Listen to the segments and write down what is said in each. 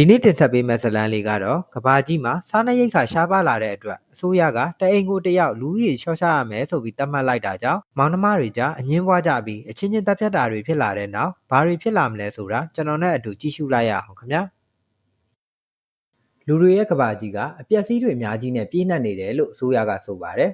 ဒီနေ့တင်ဆက်ပေးမယ့်ဇာတ်လမ်းလေးကတော့ကဘာကြီးမှာစားနပ်ရိက္ခာရှားပါလာတဲ့အတွက်အစိုးရကတအိမ်ကိုတစ်ယောက်လူကြီးချော့ချရမယ်ဆိုပြီးသတ်မှတ်လိုက်တာကြောင့်မောင်နှမတွေကြားအငင်းပွားကြပြီးအချင်းချင်းတပ်ဖြတ်တာတွေဖြစ်လာတဲ့နောက်ဘာတွေဖြစ်လာမလဲဆိုတာကျွန်တော်နဲ့အတူကြည့်ရှုလိုက်ရအောင်ခင်ဗျာလူတွေရဲ့ကဘာကြီးကအပျက်စီးတွေအများကြီးနဲ့ပြည့်နှက်နေတယ်လို့အစိုးရကဆိုပါတယ်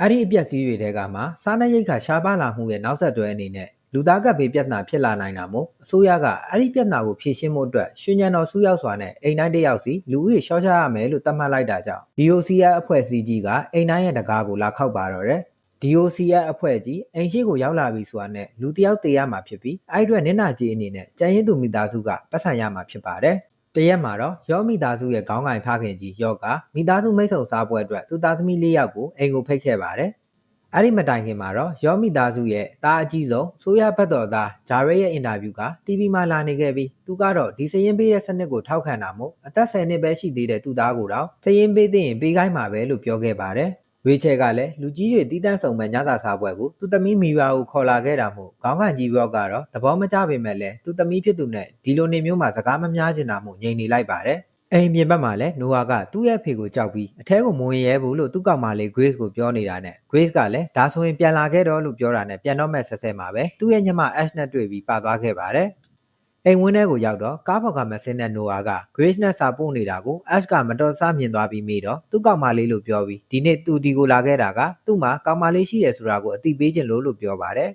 အဲ့ဒီအပျက်စီးတွေတဲကမှစားနပ်ရိက္ခာရှားပါလာမှုရဲ့နောက်ဆက်တွဲအနေနဲ့ လူသားကပ်ဘေးပြဿနာဖြစ်လာနိုင်တာမို့အစိုးရကအဲ့ဒီပြဿနာကိုဖြေရှင်းမှုအတွက်ရွှေညံတော်စူးရောက်စွာနဲ့အိမ်တိုင်းတစ်ယောက်စီလူဦးရေရှော့ချရမယ်လို့သတ်မှတ်လိုက်တာကြောင့် DOCR အဖွဲ့အစည်းကြီးကအိမ်တိုင်းရဲ့တကားကိုလာခောက်ပါတော့တယ် DOCR အဖွဲ့ကြီးအိမ်ရှိကိုရောက်လာပြီဆိုတာနဲ့လူတစ်ယောက်တည်ရမှာဖြစ်ပြီးအဲ့အတွက်နင့်နာကြီးအနေနဲ့ကြံရင်သူမိသားစုကပတ်စံရမှာဖြစ်ပါတယ်တရက်မှာတော့ရောမိသားစုရဲ့ခေါင်းကင်ဖခင်ကြီးယော့ကမိသားစုမိတ်ဆုံစားပွဲအတွက်သူသားသမီးလေးယောက်ကိုအိမ်ကိုဖိတ်ခဲ့ပါတယ် အဲ့ဒီမတိုင်ခင်မှာတော့ရောမိသားစုရဲ့သားအကြီးဆုံးဆိုရဘတ်တော်သားဂျာရဲရဲ့အင်တာဗျူးက TV မှာလာနေခဲ့ပြီးသူကတော့ဒီစရင်ပေးတဲ့စနစ်ကိုထောက်ခံတာမို့အသက်10နှစ်ပဲရှိသေးတဲ့သူသားကိုတော့စရင်ပေးသိရင်ပေးခိုင်းမှာပဲလို့ပြောခဲ့ပါတယ်ရွေးချယ်ကလည်းလူကြီးတွေတီးတန့်ဆုံမဲ့ညစာစားပွဲကိုသူသမီးမီရာကိုခေါ်လာခဲ့တာမို့ခေါင်းခံကြီးရော့ကတော့သဘောမကျပေမဲ့လည်းသူသမီးဖြစ်သူနဲ့ဒီလိုနေမျိုးမှာစကားမများချင်တာမို့ငြိမ်နေလိုက်ပါတယ် အိမ်ပြင်ဘက်မှာလည်းနိုအာကသူ့ရဲ့ဖေကိုကြောက်ပြီးအထဲကိုမဝင်ရဲဘူးလို့သူ့ကောင်မလေး Grace ကိုပြောနေတာနဲ့ Grace ကလည်းဒါဆိုရင်ပြန်လာခဲ့တော့လို့ပြောတာနဲ့ပြန်တော့မဲ့ဆက်ဆက်မှာပဲသူ့ရဲ့ညမ Ash နဲ့တွေ့ပြီးပါသွားခဲ့ပါတယ်အိမ်ဝင်းထဲကိုရောက်တော့ကားပေါ်ကမစင်းတဲ့နိုအာက Grace နဲ့စာပို့နေတာကို Ash ကမတော်ဆမြင်သွားပြီးမိတော့သူ့ကောင်မလေးလို့ပြောပြီးဒီနေ့သူဒီကိုလာခဲ့တာကသူ့မှာကောင်မလေးရှိတယ်ဆိုတာကိုအသိပေးခြင်းလို့လို့ပြောပါတယ်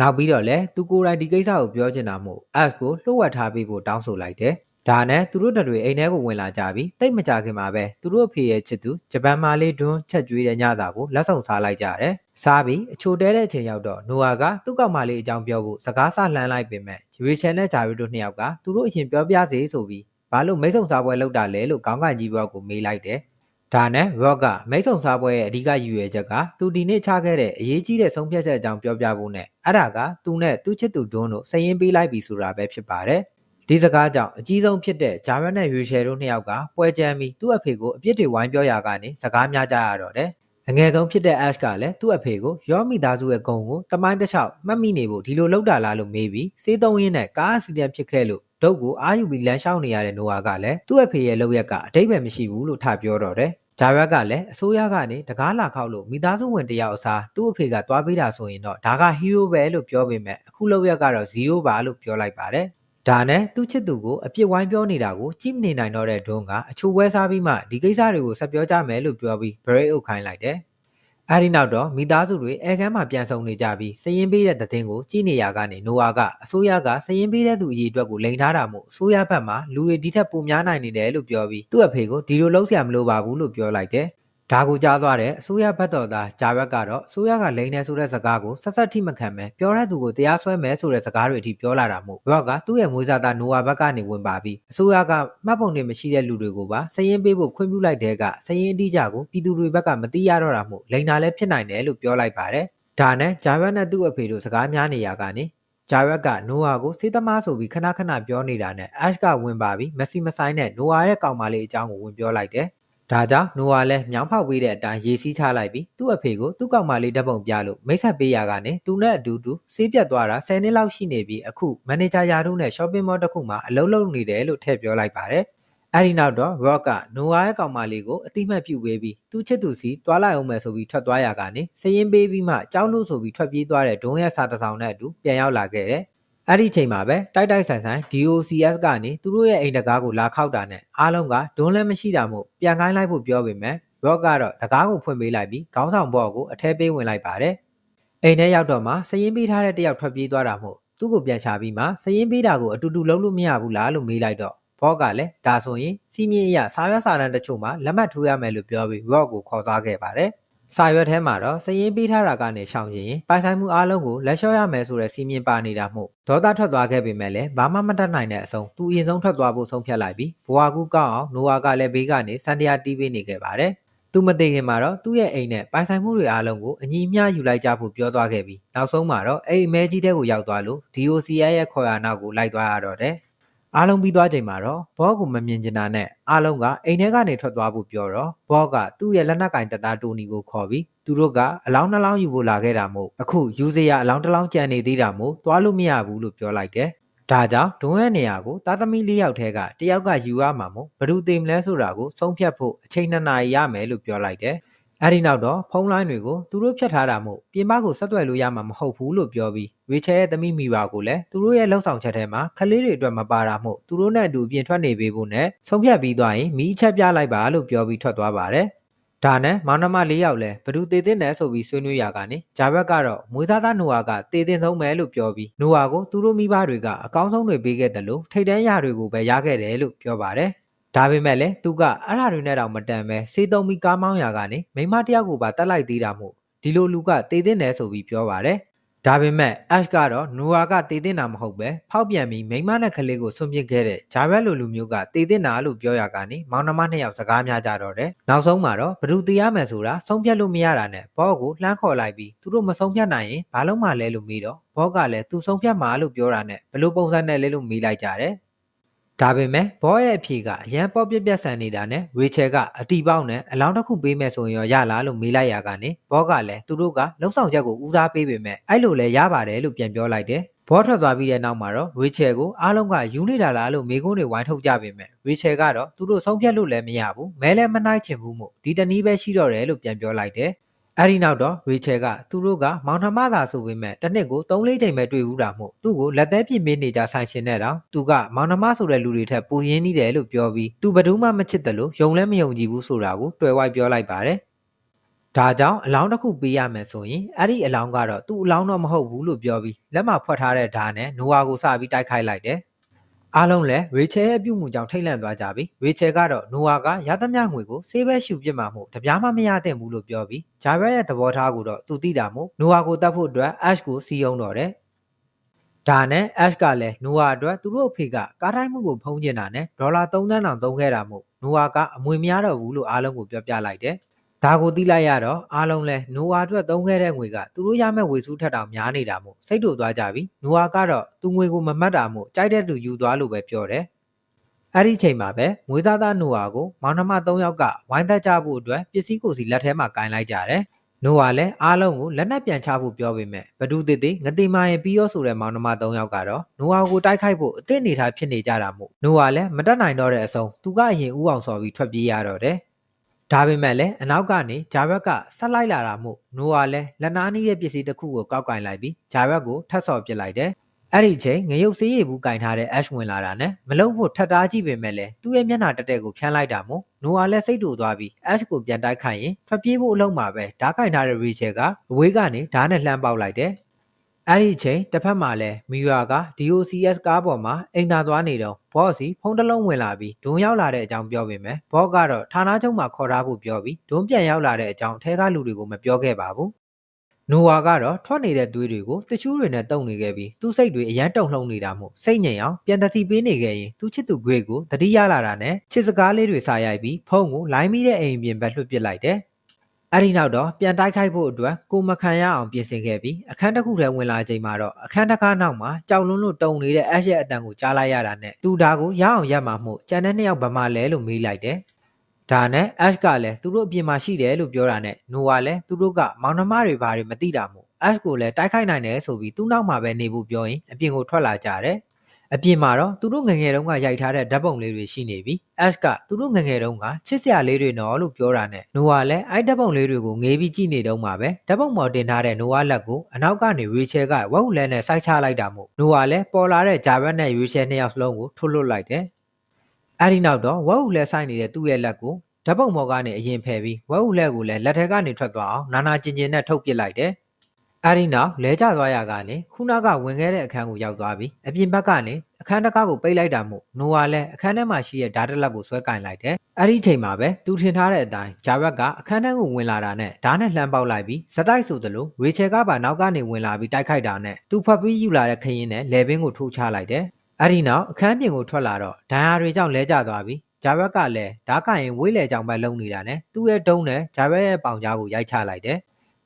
နောက်ပြီးတော့လဲသူကိုယ်တိုင်ဒီကိစ္စကိုပြောချင်တာမို့ Ash ကိုလှုပ်ဝက်ထားပေးဖို့တောင်းဆိုလိုက်တယ် ဒါနဲ့သူတို့တတွေအိမ်ထဲကိုဝင်လာကြပြီးတိတ်မကြခင်မှာပဲသူတို့အဖေရဲ့ချစ်သူဂျပန်မာလေးတွန်းချက်ကျွေးတဲ့ညစာကိုလက်ဆောင်စားလိုက်ကြတယ်။စားပြီးအချိုတဲတဲ့အချိန်ရောက်တော့နိုအာကသူ့ကောင်မလေးအကြောင်းပြောဖို့စကားဆလှမ်းလိုက်ပေမဲ့ဂျွေချန်နဲ့ဂျာရီတို့နှစ်ယောက်ကသူတို့အရင်ပြောပြစေဆိုပြီးဘာလို့မိတ်ဆုံစားပွဲလုပ်တာလဲလို့ခေါင်းကန်ကြီးဘက်ကိုမေးလိုက်တယ်။ဒါနဲ့ Rock ကမိတ်ဆုံစားပွဲရဲ့အဓိကရည်ရွယ်ချက်ကသူဒီနေ့ချခဲ့တဲ့အရေးကြီးတဲ့ဆုံးဖြတ်ချက်အကြောင်းပြောပြဖို့နဲ့အဲ့ဒါကသူနဲ့သူ့ချစ်သူဒွန်းတို့စရင်ပေးလိုက်ပြီဆိုတာပဲဖြစ်ပါတယ်။ ဒီစကားကြောင့်အကြီးဆုံးဖြစ်တဲ့ဂျာရက်နဲ့ရွေရှယ်တို့နှစ်ယောက်ကပွဲကြမ်းပြီးသူ့အဖေကိုအပြစ်တွေဝိုင်းပြောရာကနေစကားများကြရတော့တယ်။အငယ်ဆုံးဖြစ်တဲ့ Ash ကလည်းသူ့အဖေကိုရောမိသားစုရဲ့ဂုံကိုတမိုင်းတစ်လျှောက်မှတ်မိနေဖို့ဒီလိုလောက်တာလားလို့မေးပြီးစေးသုံးရင်းနဲ့ကားအစီအတန်ဖြစ်ခဲ့လို့ဒုတ်ကိုအာယူပြီးလမ်းလျှောက်နေရတဲ့နိုအာကလည်းသူ့အဖေရဲ့လောက်ရက်ကအတိတ်ပဲမရှိဘူးလို့ထပြောတော့တယ်။ဂျာရက်ကလည်းအစိုးရကနေတကားလာခောက်လို့မိသားစုဝင်တယောက်အစားသူ့အဖေကသွားပေးတာဆိုရင်တော့ဒါကဟီးရိုးပဲလို့ပြောပေမဲ့အခုလောက်ရက်ကတော့0ပါလို့ပြောလိုက်ပါတယ်။ ဒါနဲ့သူ့ချစ်သူကိုအပြစ်ဝိုင်းပြောနေတာကိုကြည့်မနေနိုင်တော့တဲ့ဒွန်းကအချိုးဝဲစားပြီးမှဒီကိစ္စတွေကိုဆက်ပြောကြမယ်လို့ပြောပြီး break အုပ်ခိုင်းလိုက်တယ်။အဲဒီနောက်တော့မိသားစုတွေအဲခန်းမှာပြန်ဆုံနေကြပြီးစရင်ပေးတဲ့တဲ့င်းကိုကြည့်နေရကနေနိုအာကအစိုးရကစရင်ပေးတဲ့သူအရေးအတွက်ကိုလိန်ထားတာမို့အစိုးရဘက်မှလူတွေဒီထက်ပိုများနိုင်နေတယ်လို့ပြောပြီးသူ့အဖေကိုဒီလိုလုံးဆရာမလိုပါဘူးလို့ပြောလိုက်တယ်။ ဒါကိုကြားသွားတဲ့အစိုးရဘက်တော်သားဂျာရက်ကတော့အစိုးရကလိန်နေဆိုတဲ့စကားကိုဆက်ဆက်ထိမခံပဲပြောတဲ့သူကိုတရားစွဲမယ်ဆိုတဲ့စကားတွေအထိပြောလာတာမို့ဘော့ကသူ့ရဲ့မွေးစားသားနိုဝါဘက်ကနေဝင်ပါပြီးအစိုးရကမှတ်ပုံတွေမရှိတဲ့လူတွေကိုပါစရင်ပေးဖို့ခွင့်ပြုလိုက်တဲ့ကစရင်အတိအကျကိုပြည်သူတွေဘက်ကမသိရတော့တာမို့လိန်တာလည်းဖြစ်နိုင်တယ်လို့ပြောလိုက်ပါတယ်ဒါနဲ့ဂျာရက်နဲ့သူ့အဖေတို့စကားများနေရကနေဂျာရက်ကနိုအာကိုစေးသမားဆိုပြီးခဏခဏပြောနေတာနဲ့အက်ရှ်ကဝင်ပါပြီးမက်ဆီမဆိုင်နဲ့နိုအာရဲ့ကောင်မလေးအကြောင်းကိုဝင်ပြောလိုက်တယ် ဒါကြောင့်နိုဝါလည်းမြောင်းဖောက်ပေးတဲ့အတိုင်းရေစီးချလိုက်ပြီးသူ့အဖေကိုသူ့ကောင်မလေးဓာတ်ပုံပြလို့မိတ်ဆက်ပေးရကနေသူနဲ့အတူတူဆေးပြတ်သွားတာ10နှစ်လောက်ရှိနေပြီးအခုမန်နေဂျာယာတို့နဲ့ shopping mall တစ်ခုမှာအလုပ်လုပ်နေတယ်လို့ထည့်ပြောလိုက်ပါတယ်။အဲဒီနောက်တော့ Rock ကနိုဝါရဲ့ကောင်မလေးကိုအတိမတ်ပြုပေးပြီးသူ့ချစ်သူစီတွားလိုက်အောင်မယ်ဆိုပြီးထွက်သွားရကနေစရင်ပေးပြီးမှကြောက်လို့ဆိုပြီးထွက်ပြေးသွားတဲ့ဒုံးရဲ့စာတစောင်နဲ့အတူပြန်ရောက်လာခဲ့တယ် အဲ့ဒီချိန်မှာပဲတိုက်တိုက်ဆိုင်ဆိုင် DOCS ကနေသူတို့ရဲ့အိမ်တကားကိုလာခောက်တာနဲ့အားလုံးကဒွန်းလည်းမရှိတာမို့ပြန်ခိုင်းလိုက်ဖို့ပြောပေမဲ့ Rock ကတော့တကားကိုဖွင့်ပေးလိုက်ပြီးခေါင်းဆောင်ဘော့ကိုအထဲပေးဝင်လိုက်ပါတယ်။အိမ်ထဲရောက်တော့မှစရင်ပေးထားတဲ့တယောက်ထွက်ပြေးသွားတာမို့သူ့ကိုပြန်ချပြီးမှစရင်ပေးတာကိုအတူတူလုံးလို့မရဘူးလားလို့မေးလိုက်တော့ဘော့ကလည်းဒါဆိုရင်စီးမြင့်အရစားရစာတန်းတချို့မှာလက်မှတ်ထိုးရမယ်လို့ပြောပြီး Rock ကိုခေါ်သွားခဲ့ပါတယ်။ စာရွက်ထဲမှာတော့စရင်ပေးထားတာကနေရှောင်ရင်ပိုင်ဆိုင်မှုအားလုံးကိုလက်လျှော့ရမယ်ဆိုတဲ့စီမင်းပါနေတာမို့ဒေါသထွက်သွားခဲ့ပေမဲ့လည်းဘာမှမတတ်နိုင်တဲ့အဆုံးသူအရင်ဆုံးထွက်သွားဖို့ဆုံးဖြတ်လိုက်ပြီးဘွာကူကောက်အောင်နိုဝါကလည်းဘေးကနေစန်တရာတီးပေးနေခဲ့ပါတယ်သူမသိခင်မှာတော့သူ့ရဲ့အိမ်နဲ့ပိုင်ဆိုင်မှုတွေအားလုံးကိုအညီမျှယူလိုက်ကြဖို့ပြောသွားခဲ့ပြီးနောက်ဆုံးမှာတော့အိမ်အမဲကြီးတဲ့ကိုရောက်သွားလို့ DOCI ရဲ့ခေါ်ရနောက်ကိုလိုက်သွားရတော့တယ် အားလုံးပြီးသွားချိန်မှာတော့ဘောကိုမမြင်ကျင်တာနဲ့အားလုံးကအိမ်ထဲကနေထွက်သွားဖို့ပြောတော့ဘောကသူ့ရဲ့လက်နက်ကင်တပ်သားတိုနီကိုခေါ်ပြီးသူတို့ကအလောင်းနှလောင်းယူဖို့လာခဲ့တာမို့အခုယူစရာအလောင်းတစ်လောင်းကြံနေသေးတာမို့သွားလို့မရဘူးလို့ပြောလိုက်တယ်။ဒဒါကြောင့်ဒွန်းရဲ့နေရာကိုသားသမီး၄ယောက်ထဲကတယောက်ကယူရမှာမို့ဘယ်သူတည်မလဲဆိုတာကိုဆုံးဖြတ်ဖို့အချိန်နှစ်နာရီရမယ်လို့ပြောလိုက်တယ်။ အဲဒီနောက်တော့ဖုန်းလိုင်းတွေကိုသူတို့ဖြတ်ထားတာမို့ပြင်ပကိုဆက်သွယ်လို့ရမှာမဟုတ်ဘူးလို့ပြောပြီးရီချယ်ရဲ့သမီးမိဘကိုလည်းသူတို့ရဲ့လှုပ်ဆောင်ချက်ထဲမှာခလေးတွေအတွက်မပါတာမို့သူတို့နဲ့အတူပြင်ထွက်နေပေးဖို့နဲ့ဆုံးဖြတ်ပြီးသွားရင်မိအချက်ပြလိုက်ပါလို့ပြောပြီးထွက်သွားပါတယ်။ဒါနဲ့မောင်နှမ၄ယောက်လည်းဘသူတည်တဲ့နယ်ဆိုပြီးဆွေးနွေးရကနေဂျာဘက်ကတော့မွေးသားသားနိုဝါကတည်တဲ့ဆုံးပဲလို့ပြောပြီးနိုဝါကိုသူတို့မိဘတွေကအကောင်းဆုံးတွေပေးခဲ့တယ်လို့ထိတ်တန်းရတွေကိုပဲရခဲ့တယ်လို့ပြောပါတယ်။ ဒါပေမဲ့လည်းသူကအဲ့ဓာတွေနဲ့တောင်မတန်ပဲစေတုံမီကားမောင်းရာကနေမိမတယောက်ကိုပါတတ်လိုက်သေးတာမို့ဒီလိုလူကတည်တဲ့နယ်ဆိုပြီးပြောပါတယ်။ဒါပေမဲ့ Ash ကတော့နိုဝါကတည်တဲ့နာမဟုတ်ပဲဖောက်ပြန်ပြီးမိမနဲ့ကလေးကိုဆွန့်ပစ်ခဲ့တဲ့ဂျာဘက်လိုလူမျိုးကတည်တဲ့နာလို့ပြောရကနေမောင်နှမနှစ်ယောက်စကားများကြတော့တယ်။နောက်ဆုံးမှာတော့ဘ ᱹ တည်ရမယ်ဆိုတာဆုံးဖြတ်လို့မရတာနဲ့ဘောကိုလှမ်းခေါ်လိုက်ပြီးသူတို့မဆုံးဖြတ်နိုင်ရင်ဘာလို့မှလဲလို့မေးတော့ဘောကလည်းသူဆုံးဖြတ်မှာလို့ပြောတာနဲ့ဘလို့ပုံစံနဲ့လဲလို့မေးလိုက်ကြတယ်။ ဒါပေမဲ့ဘောရဲ့အဖြေကအရန်ပေါ့ပြက်ပြက်ဆန်နေတာနဲ့ရီချယ်ကအတီပေါက်နဲ့အလောင်းတစ်ခုပေးမယ်ဆိုရင်ရောရလားလို့မေးလိုက်ရကနေဘောကလည်းသူတို့ကလုံဆောင်ချက်ကိုဦးစားပေးပေမဲ့အဲ့လိုလဲရပါတယ်လို့ပြန်ပြောလိုက်တယ်ဘောထွက်သွားပြီးတဲ့နောက်မှာတော့ရီချယ်ကိုအားလုံးကယူနေတာလားလို့မေကုန်းတွေဝိုင်းထုတ်ကြပေမဲ့ရီချယ်ကတော့သူတို့ဆုံးဖြတ်လို့လည်းမရဘူးမဲလည်းမနိုင်ချင်ဘူးမို့ဒီတနည်းပဲရှိတော့တယ်လို့ပြန်ပြောလိုက်တယ် အဲ့ဒီနောက်တော့ရီချယ်ကသူတို့ကမောင်နှမသာဆိုပေမဲ့တစ်နှစ်ကို3-4ချိန်ပဲတွေ့ဘူးတာမို့သူ့ကိုလက်သေးပြင်းမင်းနေကြဆိုင်ရှင်နဲ့တော့သူကမောင်နှမဆိုတဲ့လူတွေထက်ပူရင်းနေတယ်လို့ပြောပြီးသူဘယ်သူမှမချစ်တယ်လို့ယုံလည်းမယုံကြည်ဘူးဆိုတာကိုတွေ့ဝိုက်ပြောလိုက်ပါတယ်ဒါကြောင့်အလောင်းတစ်ခုပေးရမယ်ဆိုရင်အဲ့ဒီအလောင်းကတော့သူ့အလောင်းတော့မဟုတ်ဘူးလို့ပြောပြီးလက်မဖွက်ထားတဲ့ဓာတ်နဲ့နိုဝါကိုစပြီးတိုက်ခိုက်လိုက်တယ် အားလုံးလည်းရေချယ်ရဲ့ပြုမှုကြောင့်ထိတ်လန့်သွားကြပြီရေချယ်ကတော့နိုဝါကရသမျှငွေကိုဆေးဘဲရှူပြစ်မှာမို့တပြားမှမရသင့်ဘူးလို့ပြောပြီးဂျာဘက်ရဲ့သဘောထားကိုတော့သူသိတာမို့နိုဝါကိုတတ်ဖို့အတွက် Ash ကိုစီးအောင်တော့တယ်ဒါနဲ့ Ash ကလည်းနိုဝါအတွက်သူတို့အဖေကကားတိုင်းမှုကိုဖုံးကျင်တာနဲ့ဒေါ်လာ3သန်းတောင်သုံးခဲ့တာမို့နိုဝါကအမွေမရတော့ဘူးလို့အားလုံးကိုပြောပြလိုက်တယ် ဒါကိုသိလိုက်ရတော့အားလုံးလဲနိုဝါအတွက်သုံးခဲ့တဲ့ငွေကသူတို့ရမယ့်ဝေစုထက်တောင်များနေတာမို့စိတ်တူသွားကြပြီနိုဝါကတော့သူငွေကိုမမှတ်တာမို့ကြိုက်တဲ့သူယူသွားလို့ပဲပြောတယ်အဲ့ဒီချိန်မှာပဲမွေးသားသားနိုဝါကိုမောင်နှမ၃ယောက်ကဝိုင်းသက်ကြဖို့အတွက်ပစ္စည်းကိုစီလက်ထဲမှာကင်လိုက်ကြတယ်နိုဝါလည်းအားလုံးကိုလက်နက်ပြန်ချဖို့ပြောပေမဲ့ဘဒုတစ်တိငတိမာရင်ပြီးရောဆိုတဲ့မောင်နှမ၃ယောက်ကတော့နိုဝါကိုတိုက်ခိုက်ဖို့အသင့်အနေထားဖြစ်နေကြတာမို့နိုဝါလည်းမတက်နိုင်တော့တဲ့အဆုံးသူကအရင်ဥအောင်စော်ပြီးထွက်ပြေးရတော့တယ် ဒါပေမဲ့လည်းအနောက်ကနေဂျာဘက်ကဆက်လိုက်လာတာမို့နိုဝါလည်းလက်နားနီးရဲ့ပစ္စည်းတစ်ခုကိုကောက်ကင်လိုက်ပြီးဂျာဘက်ကိုထပ်ဆော်ပစ်လိုက်တယ်။အဲ့ဒီချိန်ငရုတ်စေးရည်ဘူးကင်ထားတဲ့ Ash ဝင်လာတာနဲ့မလုံးဖို့ထပ်တားကြည့်ပေမဲ့လည်းသူ့ရဲ့မျက်နှာတက်တက်ကိုဖြန်းလိုက်တာမို့နိုဝါလည်းစိတ်တူသွားပြီး Ash ကိုပြန်တိုက်ခိုက်ရင်ထွက်ပြေးဖို့အလုံးမှာပဲဓာတ်ကင်ထားတဲ့ Rachel ကအဝေးကနေဓာတ်နဲ့လှမ်းပေါက်လိုက်တယ်။ အဲ့ဒီချိန်တစ်ဖက်မှာလည်းမီယာက DOCS ကားပေါ်မှာအိမ်သာသွားနေတော့ဘော့စီဖုန်းတစ်လုံးဝင်လာပြီးဒွန်းရောက်လာတဲ့အကြောင်းပြောပေမဲ့ဘော့ကတော့ဌာနချုပ်မှာခေါ်ထားဖို့ပြောပြီးဒွန်းပြန်ရောက်လာတဲ့အကြောင်းထဲကလူတွေကိုမပြောခဲ့ပါဘူးနိုဝါကတော့ထွက်နေတဲ့သွေးတွေကိုတချို့တွေနဲ့တုံနေခဲ့ပြီးသူ့စိတ်တွေအရန်တုံလှုံနေတာမို့စိတ်ငြိမ်အောင်ပြန်တတိပေးနေခဲ့ရင်သူချစ်သူဂွေကိုတတိရလာတာနဲ့ချစ်စကားလေးတွေစာရိုက်ပြီးဖုန်းကိုလိုင်းမိတဲ့အိမ်ပြင်ဘက်လွှတ်ပစ်လိုက်တယ် အဲ့ဒီနောက်တော့ပြန်တိုက်ခိုက်ဖို့အတွက်ကိုမခံရအောင်ပြင်ဆင်ခဲ့ပြီးအခန်းတစ်ခုထဲဝင်လာချိန်မှာတော့အခန်းတစ်ခါနောက်မှာကြောက်လွန်းလို့တုံနေတဲ့အက်ရဲ့အတန်ကိုကြားလိုက်ရတာနဲ့သူဒါကိုရအောင်ရက်မှာမှုကြံတဲ့နှစ်ယောက်ဗမာလဲလို့မေးလိုက်တယ်။ဒါနဲ့ Ash ကလည်းသူတို့အပြင်မှာရှိတယ်လို့ပြောတာနဲ့ Noah လည်းသူတို့ကမောင်နှမတွေဘာတွေမသိတာမို့ Ash ကိုလည်းတိုက်ခိုက်နိုင်တယ်ဆိုပြီးသူ့နောက်မှာပဲနေဖို့ပြောရင်အပြင်ကိုထွက်လာကြတယ်။ အပြင်မှာတော့သူတို့ငငယ်တုန်းကရိုက်ထားတဲ့ဓာတ်ပုံလေးတွေရှိနေပြီ။ Ash ကသူတို့ငငယ်တုန်းကချစ်စရာလေးတွေနော်လို့ပြောတာနဲ့ Noah လည်းအဲ့ဓာတ်ပုံလေးတွေကိုငေးပြီးကြည့်နေတုန်းမှာပဲဓာတ်ပုံပေါ်တင်ထားတဲ့ Noah လက်ကိုအနောက်ကနေ Rachel ကဝက်ဟုလဲနဲ့စိုက်ချလိုက်တာမို့ Noah လည်းပေါ်လာတဲ့ Javan နဲ့ Rachel နှစ်ယောက်စလုံးကိုထုတ်လွတ်လိုက်တယ်။အဲ့ဒီနောက်တော့ဝက်ဟုလဲဆိုင်နေတဲ့သူ့ရဲ့လက်ကိုဓာတ်ပုံပေါ်ကနေအရင်ဖယ်ပြီးဝက်ဟုလက်ကိုလည်းလက်ထက်ကနေထွက်သွားအောင်နာနာကျင်ကျင်နဲ့ထုတ်ပစ်လိုက်တယ်။ အဲဒီနောက်လဲကျသွားရကလည်းခုနကဝင်ခဲ့တဲ့အခန်းကိုရောက်သွားပြီးအပြင်ဘက်ကလည်းအခန်းတစ်ခါကိုပိတ်လိုက်တာမို့နိုဝါလည်းအခန်းထဲမှာရှိတဲ့ဓာတ်တလက်ကိုဆွဲကင်လိုက်တယ်။အဲဒီချိန်မှာပဲသူထင်ထားတဲ့အတိုင်းဂျာဘက်ကအခန်းထဲကိုဝင်လာတာနဲ့ဓာတ်နဲ့လှမ်းပေါက်လိုက်ပြီးဇက်တိုက်ဆိုသလိုရေချယ်ကပါနောက်ကနေဝင်လာပြီးတိုက်ခိုက်တာနဲ့သူဖတ်ပြီးယူလာတဲ့ခရင်နဲ့လေဘင်းကိုထိုးချလိုက်တယ်။အဲဒီနောက်အခန်းပြင်ကိုထွက်လာတော့ဒဏ်ရာတွေကြောင့်လဲကျသွားပြီးဂျာဘက်ကလည်းဓာတ်ကရင်ဝေးလေကြောင်ပဲလုံနေတာနဲ့သူ့ရဲ့တုံးနဲ့ဂျာဘက်ရဲ့ပေါင်ကြားကိုရိုက်ချလိုက်တယ်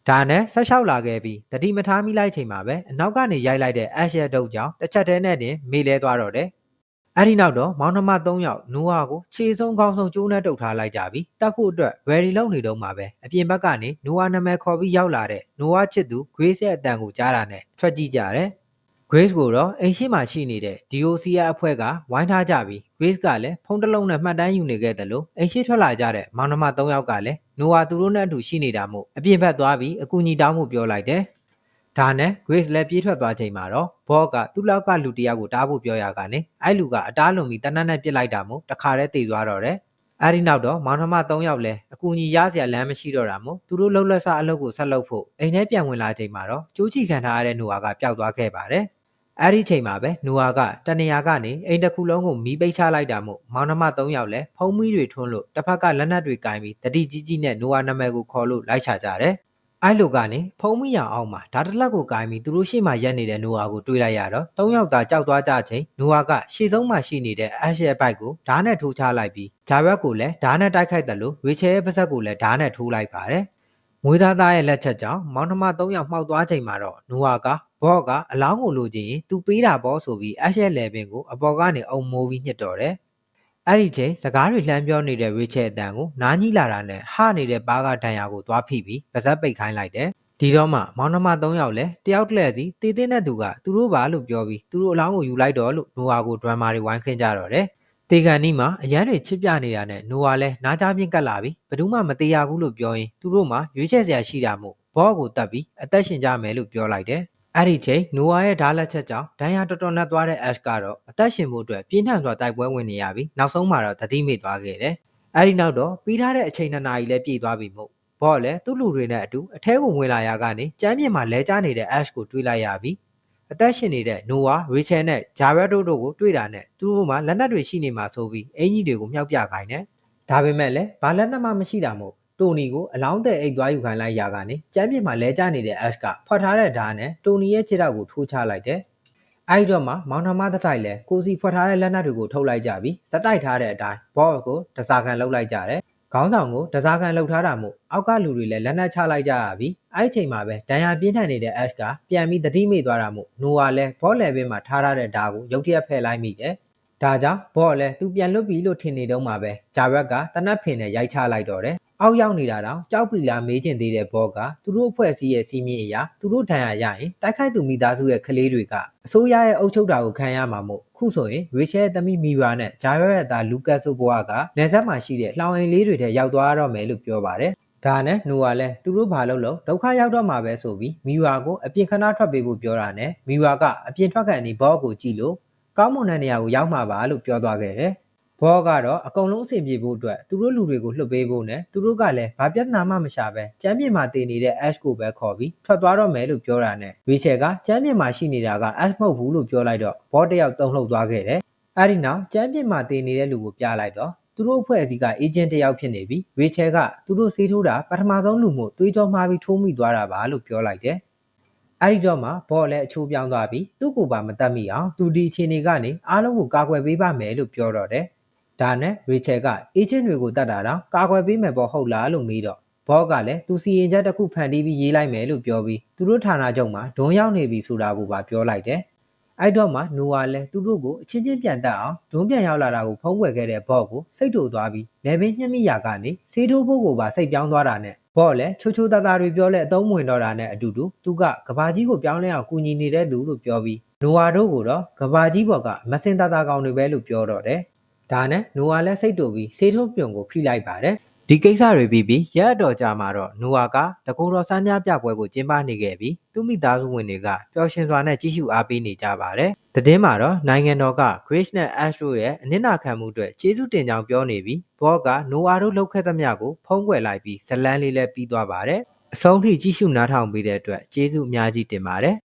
ဒါနဲ့ဆက်လျှောက်လာခဲ့ပြီးတတိမထားမိလိုက်ချိန်မှာပဲအနောက်ကနေရိုက်လိုက်တဲ့အက်ရှယ်ဒုတ်ကြောင့်တစ်ချက်တည်းနဲ့တင်မေလဲသွားတော့တယ်။အဲ့ဒီနောက်တော့မောင်နှမ၃ယောက်နိုးဟာကိုခြေဆုံးကောင်းဆုံးကျိုးနဲ့တုတ်ထားလိုက်ကြပြီးတတ်ဖို့အတွက် very လုံးနေတော့မှာပဲအပြင်ဘက်ကနေနိုးဟာနာမည်ခေါ်ပြီးရောက်လာတဲ့နိုးဟာချစ်သူဂွေးဆက်အတန်ကိုကြားတာနဲ့ထွက်ကြည့်ကြတယ်။ Grace ကိုတော့အိမ်ရှိမှရှိနေတဲ့ DOC ရဲ့အဖွဲ့ကဝိုင်းထားကြပြီး Grace ကလည်းဖုန်းတစ်လုံးနဲ့မှတ်တမ်းယူနေခဲ့တယ်လို့အိမ်ရှိထွက်လာကြတဲ့မောင်နှမ၃ယောက်ကလည်း Noah သူတို့နဲ့အတူရှိနေတာမို့အပြင်ဘက်သွားပြီးအကူအညီတောင်းဖို့ပြောလိုက်တယ်။ဒါနဲ့ Grace လည်းပြေးထွက်သွားချိန်မှာတော့ Bob ကသူ့လောက်ကလူတစ်ယောက်ကိုတားဖို့ပြောရကနေအဲ့လူကအတားလွန်ပြီးတနက်နဲ့ပစ်လိုက်တာမို့တခါတည်းတည်သွားတော့တယ်။အဲဒီနောက်တော့မောင်နှမ၃ယောက်လည်းအကူအညီရစရာလမ်းမရှိတော့တာမို့သူတို့လှုပ်လက်စားအလုပ်ကိုဆက်လုပ်ဖို့အိမ်ထဲပြန်ဝင်လာချိန်မှာတော့ကြိုးချီခံထားရတဲ့ Noah ကပျောက်သွားခဲ့ပါတယ်။ အဲ့ဒီချိန်မှာပဲနူအာကတနေရာကနေအိမ်တစ်ခုလုံးကိုမီးပိတ်ချလိုက်တာမို့မောင်နှမ၃ယောက်လည်းဖုံးမီးတွေထွန်းလို့တစ်ဖက်ကလက်နက်တွေကင်ပြီးတတိကြီးကြီးနဲ့နူအာနာမည်ကိုခေါ်လို့လိုက်ချကြတယ်။အဲ့လိုကနေဖုံးမီးရောင်အောင်မှာဓာတ်တစ်လက်ကိုကင်ပြီးသူတို့ရှေ့မှာရက်နေတဲ့နူအာကိုတွေးလိုက်ရတော့၃ယောက်သာကြောက်သွားကြချိန်နူအာကရှေ့ဆုံးမှာရှိနေတဲ့အက်ရှယ်ဘိုက်ကိုဓာတ်နဲ့ထိုးချလိုက်ပြီးဂျာဘက်ကိုလည်းဓာတ်နဲ့တိုက်ခိုက်တယ်လို့ရေချဲရဲ့ပါဇက်ကိုလည်းဓာတ်နဲ့ထိုးလိုက်ပါတယ်။ မွေးသားသားရဲ့လက်ချက်ကြောင့်မောင်နှမ၃ယောက်မှောက်သွားချိန်မှာတော့နူဟာကဘော့ကအလောင်းကိုလိုချင်ရင်သူပေးတာပေါ့ဆိုပြီးအရှက်လေပင်ကိုအပေါ်ကနေအုံမိုးပြီးညှစ်တော်တယ်။အဲ့ဒီချိန်စကားတွေလှမ်းပြောနေတဲ့ရီချယ်အတန်ကိုနားကြီးလာတာနဲ့ဟနေတဲ့ပါးကဒဏ်ရာကိုသွားဖိပြီးပါဇက်ပိတ်ခိုင်းလိုက်တယ်။ဒီတော့မှမောင်နှမ၃ယောက်လည်းတယောက်တည်းစီတည်တဲ့သူကသူတို့ပါလို့ပြောပြီးသူတို့အလောင်းကိုယူလိုက်တော့လို့နူဟာကိုဒရမ်မာတွေဝိုင်းခင်းကြတော့တယ်။ တေကန်နီးမှာအရန်တွေချစ်ပြနေတာနဲ့နိုဝါလဲနားကြားပြင်းကတ်လာပြီးဘယ်သူမှမသေးရဘူးလို့ပြောရင်သူတို့မှရွေးချယ်စရာရှိတာမို့ဘော့ကိုတတ်ပြီးအသက်ရှင်ကြမယ်လို့ပြောလိုက်တယ်။အဲ့ဒီချိန်နိုဝါရဲ့ဓာတ်လက်ချက်ကြောင့်ဒဏ်ရာတော်တော်နှက်သွားတဲ့ Ash ကတော့အသက်ရှင်ဖို့အတွက်ပြင်းထန်စွာတိုက်ပွဲဝင်နေရပြီးနောက်ဆုံးမှာတော့သတိမေ့သွားခဲ့တယ်။အဲ့ဒီနောက်တော့ပြီးထားတဲ့အချိန်နှစ်နာရီလဲပြည့်သွားပြီမို့ဘော့လည်းသူ့လူတွေနဲ့အတူအထဲကိုဝင်လာရာကနေကျမ်းပြင်မှာလဲကျနေတဲ့ Ash ကိုတွေးလိုက်ရပြီး အသက်ရှင်နေတဲ့နိုဝါရီချယ်နဲ့ဂျာဘက်တို့တို့ကိုတွေ့တာနဲ့သူတို့မှလက်နက်တွေရှိနေမှာဆိုပြီးအင်ကြီးတွေကိုမြှောက်ပြခိုင်းတယ်။ဒါပေမဲ့လည်းဘာလက်နက်မှမရှိတာမို့တိုနီကိုအလောင်းတဲ့အိတ်သွားယူခိုင်းလိုက်ရာကနေကျမ်းပြင်မှာလဲကျနေတဲ့ Ash ကဖွက်ထားတဲ့ဓာတ်နဲ့တိုနီရဲ့ခြေထောက်ကိုထိုးချလိုက်တယ်။အဲဒီတော့မှမောင်နှမတစ်ထိုက်လဲကိုစီဖွက်ထားတဲ့လက်နက်တွေကိုထုတ်လိုက်ကြပြီးစတိုက်ထားတဲ့အတိုင်းဘော့ကိုတစားခံလှုပ်လိုက်ကြတယ်။ ခေါင်းဆောင်ကိုတစားခံလှုပ်ထားတာမို့အောက်ကလူတွေလည်းလက်နက်ချလိုက်ကြရပြီးအဲ့ဒီချိန်မှာပဲဒဏ်ရာပြင်းထန်နေတဲ့ Ash ကပြန်ပြီးတတိမိသွားတာမို့နိုဝါလည်းဘော့လယ်ဘင်းမှာထားထားတဲ့ဓာတ်ကိုရုတ်တရက်ဖယ်လိုက်မိတယ်။ဒါကြောင့်ဘော့လည်းသူပြန်လွတ်ပြီလို့ထင်နေတော့မှပဲဂျာဘက်ကတနတ်ဖင်နဲ့ရိုက်ချလိုက်တော့တယ်။ အောက်ရောက်နေတာတောင်ကြောက်ပီလာမေးချင်သေးတဲ့ဘော့ကသူတို့အဖွဲ့အစည်းရဲ့စီးမင်းအရာသူတို့ဒဏ်ရာရရင်တိုက်ခိုက်သူမိသားစုရဲ့ကလေးတွေကအစိုးရရဲ့အုပ်ချုပ်တာကိုခံရမှာမို့ခုဆိုရင်ရေချဲသမီးမီရာနဲ့ဂျာရက်ရဲ့သားလူကတ်ဆိုဘွားကနေဆက်မှာရှိတဲ့လှောင်အိမ်လေးတွေထဲရောက်သွားတော့မယ်လို့ပြောပါတယ်။ဒါနဲ့နိုဝါလဲသူတို့ဘာလုပ်လို့ဒုက္ခရောက်တော့မှာပဲဆိုပြီးမီဝါကိုအပြင်ခဏထွက်ပေးဖို့ပြောတာနဲ့မီဝါကအပြင်ထွက်ကန်ဒီဘော့ကိုကြည့်လို့ကောင်းမွန်တဲ့နေရာကိုရောက်မှာပါလို့ပြောသွားခဲ့တယ်။ ဘော့ကတော့အကုန်လုံးအဆင်ပြေဖို့အတွက်သူတို့လူတွေကိုလှုပ်ပေးဖို့နဲ့သူတို့ကလည်းဘာပြဿနာမှမရှာပဲကျမ်းပြင်မှာတည်နေတဲ့ Ash ကိုပဲခေါ်ပြီးထွက်သွားတော့မယ်လို့ပြောတာနဲ့ရီချယ်ကကျမ်းပြင်မှာရှိနေတာက Ash မဟုတ်ဘူးလို့ပြောလိုက်တော့ဘော့တယောက်တုံ့လှုပ်သွားခဲ့တယ်။အဲဒီနောက်ကျမ်းပြင်မှာတည်နေတဲ့လူကိုပြလိုက်တော့သူတို့အဖွဲ့အစည်းကအေဂျင့်တယောက်ဖြစ်နေပြီးရေချယ်ကသူတို့စေးထိုးတာပထမဆုံးလူမှုသွေးကြောမှားပြီးထိုးမိသွားတာပါလို့ပြောလိုက်တယ်။အဲဒီတော့မှဘော်လည်းအချိုးပြောင်းသွားပြီးသူ့ကိုပါမတတ်မိအောင်သူဒီအခြေအနေကနေအားလုံးကိုကာကွယ်ပေးပါမယ်လို့ပြောတော့တယ်။ ဒါနဲ့ရေချယ်ကအေဂျင့်တွေကိုတတ်တာတော့ကာကွယ်ပေးမယ်ပေါ့ဟုတ်လားလို့မေးတော့ဘော့ကလည်းသူစီရင်ချက်တစ်ခုဖန်တီးပြီးရေးလိုက်မယ်လို့ပြောပြီးသူတို့ဌာနချုပ်မှာဒုံရောက်နေပြီဆိုတာကိုပါပြောလိုက်တယ်။အဲ့တော့မှနိုဝါလည်းသူတို့ကိုအချင်းချင်းပြန်တက်အောင်ဒုံးပြန်ရောက်လာတာကိုဖုံးကွယ်ခဲ့တဲ့ဘော့ကိုစိတ်တူသွားပြီးလေပင်ညှက်မိရာကနေစေးထိုးဖို့ကိုပါစိတ်ပြောင်းသွားတာနဲ့ဘော့လည်းချိုချိုသားသားတွေပြောလဲအသုံးဝင်တော့တာနဲ့အတူတူသူကကဘာကြီးကိုပြောင်းလဲအောင်ကူညီနေတဲ့သူလို့ပြောပြီးနိုဝါတို့ကိုတော့ကဘာကြီးဘော်ကမစင်သားသားကောင်တွေပဲလို့ပြောတော့တယ်။ ဒါနဲ့နိုဝါလည်းစိတ်တူပြီးစေးထိုးပြုံကိုဖိလိုက်ပါတယ်။ဒီကိစ္စတွေပြီးပြီးရက်အတော်ကြာမှာတော့နိုဝါကတကူတော်စမ်းကြားပြပွဲကိုကျင်းပနေခဲ့ပြီးသူမိသားစုဝင်တွေကပျော်ရွှင်စွာနဲ့ကြည့်ရှုအားပေးနေကြပါတယ်။သတင်းမှာတော့နိုင်ငံတော်က Grace နဲ့ Ash တို့ရဲ့အနစ်နာခံမှုအတွက်ကျေးဇူးတင်ကြောင်းပြောနေပြီးဘော့ကနိုဝါတို့လှုပ်ခတ်သမျှကိုဖုံးကွယ်လိုက်ပြီးဇလန်းလေးလည်းပြီးသွားပါတယ်။အဆုံးထိကြည့်ရှုနားထောင်ပေးတဲ့အတွက်ကျေးဇူးအများကြီးတင်ပါတယ်